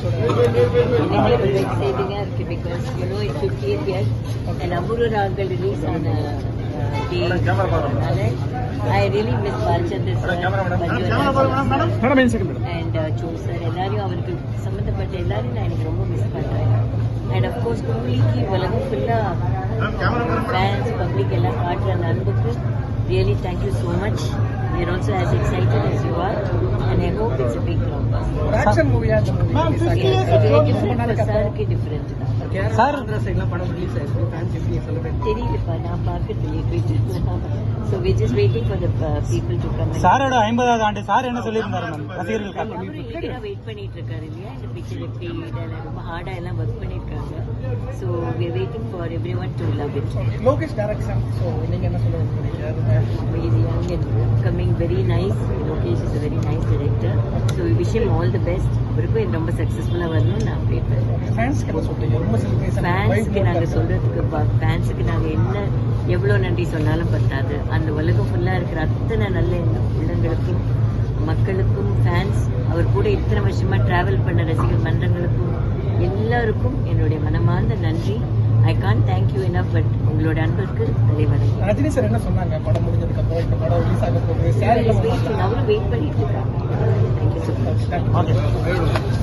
எனக்கு ஒரு எக்ஸைட்டிங்காக இருக்கு because you know it fifty years and Apoorva Raagangal release ஆன டே அதனால I really miss Balachander sir and so sir எல்லாரையும் அவருக்கு சம்மந்தப்பட்ட எல்லாரையும் நான் எனக்கு ரொம்ப மிஸ் பண்ணுறேன் அண்ட் அஃப்கோர்ஸ் கும்ளிக்கு உலகம் ஃபுல்லாக ஃபேன்ஸ் பப்ளிக் எல்லாம் காட்டுற அந்த அன்புக்கு really thank you so much also as excited as you are and I hope it's a big blockbuster. Action மூவியா இந்த மூவி இது different சாருக்கு டிஃப்ரெண்ட் தான் சார் சைட்லாம் படம் ரிலீஸ் ஆயிருக்கு ஃபேன்ஸ் எப்படி செலிப்ரேட் தெரியலப்பா நான் பார்க்கறது இல்லையே ட்விட்டர்ல so we just waiting for the people to come சாரோட ஐம்பதாவது ஆண்டு சார் என்ன சொல்லியிருந்தாரு மேம் ரசிகர்களுக்கு அவரும் ஈகரா வெயிட் பண்ணிட்டு இருக்காரு இல்லையா? இந்த பிக்சர் எப்படி இதெல்லாம் ரொம்ப ஹார்டா எல்லாம் ஒர்க் பண்ணிருக்காங்க. Are waiting for everyone to love it Lokesh direction so நீங்க என்ன சொல்ல விரும்புறீங்க? and very nice. Lokesh is a very nice director. So we wish him all the best. அவருக்கும் இது ரொம்ப சக்ஸஸ்ஃபுல்லாக வரணும்னு நான் ப்ரே ஃபேன்ஸ்க்கு என்ன நாங்கள் சொல்கிறதுக்கு ஃபேன்ஸுக்கு நாங்கள் என்ன எவ்வளோ நன்றி சொன்னாலும் பத்தாது அந்த உலகம் ஃபுல்லாக இருக்கிற அத்தனை நல்ல உள்ளங்களுக்கும் மக்களுக்கும் ஃபேன்ஸ் அவர் கூட இத்தனை வருஷமாக ட்ராவல் பண்ண ரசிகர் மன்றங்களுக்கும் எல்லாருக்கும் என்னுடைய மனமார்ந்த நன்றி I can't thank you enough but உங்களோட அன்பிற்கு தலைவணங்கி ரஜினி சார் என்ன சொன்னாங்க படம் முடிஞ்சதுக்கு அப்புறம் இந்த படம் ரிலீஸ் ஆக போகுது சார் அவரும் வெயிட் பண்ணிட்டு